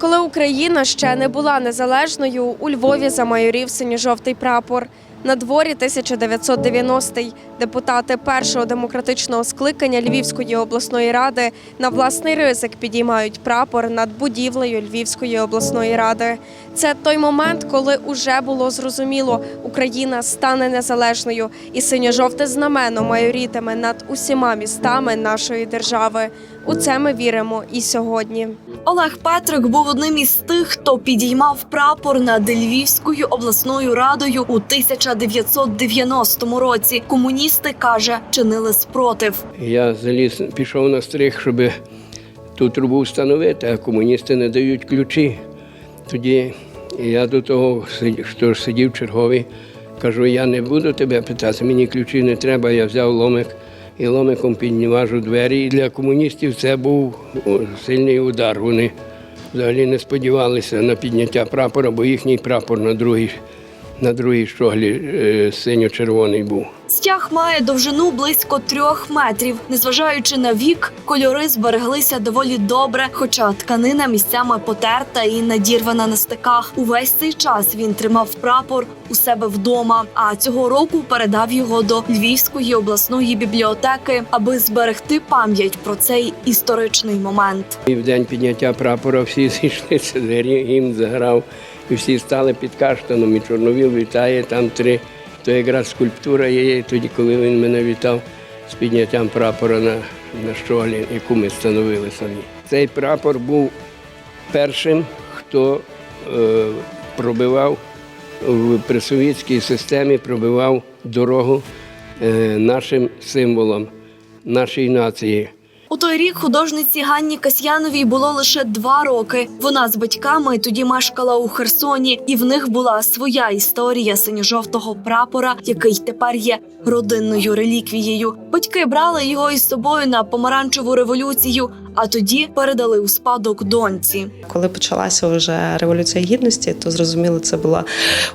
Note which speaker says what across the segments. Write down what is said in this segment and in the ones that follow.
Speaker 1: Коли Україна ще не була незалежною, у Львові замайорів синьо-жовтий прапор. На дворі 1990-й депутати першого демократичного скликання Львівської обласної ради на власний ризик підіймають прапор над будівлею Львівської обласної ради. Це той момент, коли уже було зрозуміло, Україна стане незалежною, і синьо-жовте знамено майорітиме над усіма містами нашої держави. У це ми віримо і сьогодні.
Speaker 2: Олег Петрик був одним із тих, хто підіймав прапор над Львівською обласною радою у 1990 році. Комуністи каже, чинили спротив.
Speaker 3: Я заліз, пішов на стриг, щоб ту трубу встановити, а комуністи не дають ключі. Тоді я до того, ж сидів черговий, кажу, я не буду тебе питати, мені ключі не треба. Я взяв ломик і ломиком піднімажу двері. І для комуністів це був сильний удар. Вони взагалі не сподівалися на підняття прапора, бо їхній прапор на другій, на другій щоглі е, синьо-червоний був.
Speaker 2: Стяг має довжину близько трьох метрів. Незважаючи на вік, кольори збереглися доволі добре, хоча тканина місцями потерта і надірвана на стиках. Увесь цей час він тримав прапор у себе вдома. А цього року передав його до Львівської обласної бібліотеки, аби зберегти пам'ять про цей історичний момент.
Speaker 3: І в день підняття прапора всі зійшлися, двері, гімн заграв, і всі стали під каштаном, і Чорновіл вітає, там три. То якраз скульптура є, тоді, коли він мене вітав з підняттям прапора на, на щоглі, яку ми встановили самі. Цей прапор був першим, хто е, пробивав в присовітській системі, пробивав дорогу е, нашим символам, нашій нації.
Speaker 2: У той рік художниці Ганні Касьяновій було лише два роки. Вона з батьками тоді мешкала у Херсоні, і в них була своя історія синьо-жовтого прапора, який тепер є родинною реліквією. Батьки брали його із собою на помаранчеву революцію, а тоді передали у спадок доньці.
Speaker 4: Коли почалася вже революція гідності, то зрозуміло, це була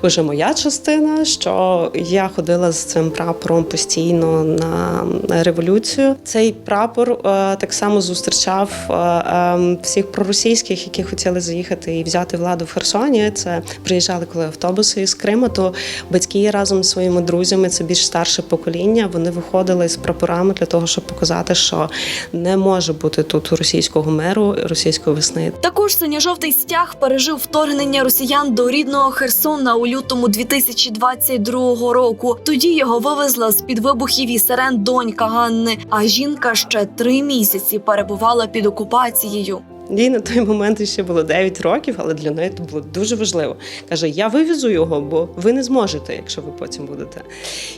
Speaker 4: вже моя частина. Що я ходила з цим прапором постійно на революцію. Цей прапор е, так само зустрічав е, е, всіх проросійських, які хотіли заїхати і взяти владу в Херсоні. Це приїжджали коли автобуси із Криму. То батьки разом з своїми друзями, це більш старше покоління. Вони виходили з прапорами для того, щоб показати, що не може бути тут російського миру, російської весни.
Speaker 2: Також синьо-жовтий стяг пережив вторгнення росіян до рідного Херсона у лютому 2022 року. Тоді його вивезла з під вибухів і сирен донька Ганни. А жінка ще три місяці перебувала під окупацією.
Speaker 4: Їй на той момент ще було 9 років, але для неї це було дуже важливо. Каже: я вивезу його, бо ви не зможете, якщо ви потім будете.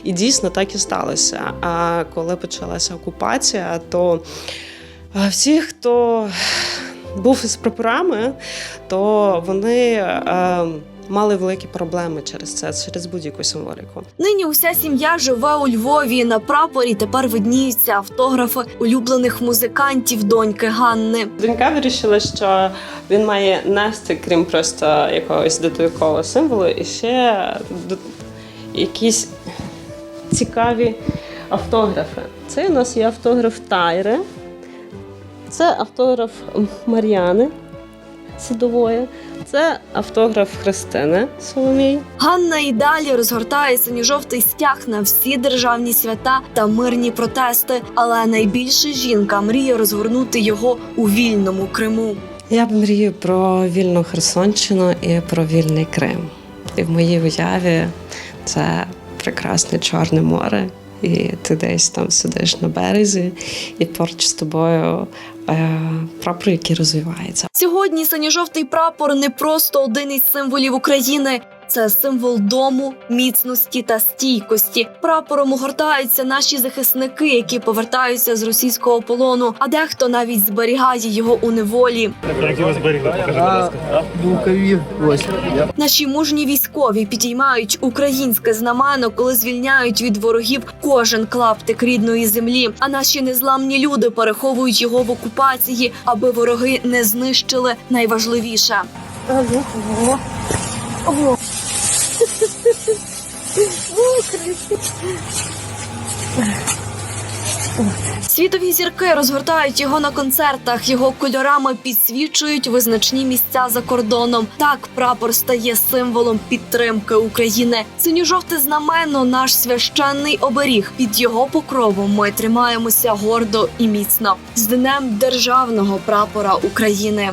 Speaker 4: І дійсно так і сталося. А коли почалася окупація, то всі, хто був із прапорами, то вони. е, Мали великі проблеми через це, через будь-яку символіку.
Speaker 2: Нині уся сім'я живе у Львові. На прапорі тепер видніються автографи улюблених музикантів доньки Ганни.
Speaker 4: Донька вирішила, що він має нести, крім просто якогось додаткового символу, і ще якісь цікаві автографи. Це у нас є автограф Тайри, це автограф Мар'яни Садової, це автограф Христини Соломій.
Speaker 2: Ганна і далі розгортає синьо-жовтий стяг на всі державні свята та мирні протести. Але найбільше жінка мріє розгорнути його у вільному Криму.
Speaker 4: Я б мрію про вільну Херсонщину і про вільний Крим. І в моїй уяві це прекрасне Чорне море. І ти десь там сидиш на березі, і поруч з тобою е, прапор, який розвивається.
Speaker 2: Сьогодні синьо-жовтий прапор не просто один із символів України. Це символ дому, міцності та стійкості. Прапором огортаються наші захисники, які повертаються з російського полону, а дехто навіть зберігає його у неволі.
Speaker 5: Як його зберігли, покажи, будь ласка.
Speaker 6: Булкаві ось.
Speaker 2: Наші мужні військові підіймають українське знамено, коли звільняють від ворогів кожен клаптик рідної землі. А наші незламні люди переховують його в окупації, аби вороги не знищили найважливіше. Світові зірки розгортають його на концертах. Його кольорами підсвічують визначні місця за кордоном. Так прапор стає символом підтримки України. Синьо-жовте знамено наш священний оберіг. Під його покровом ми тримаємося гордо і міцно. З днем державного прапора України.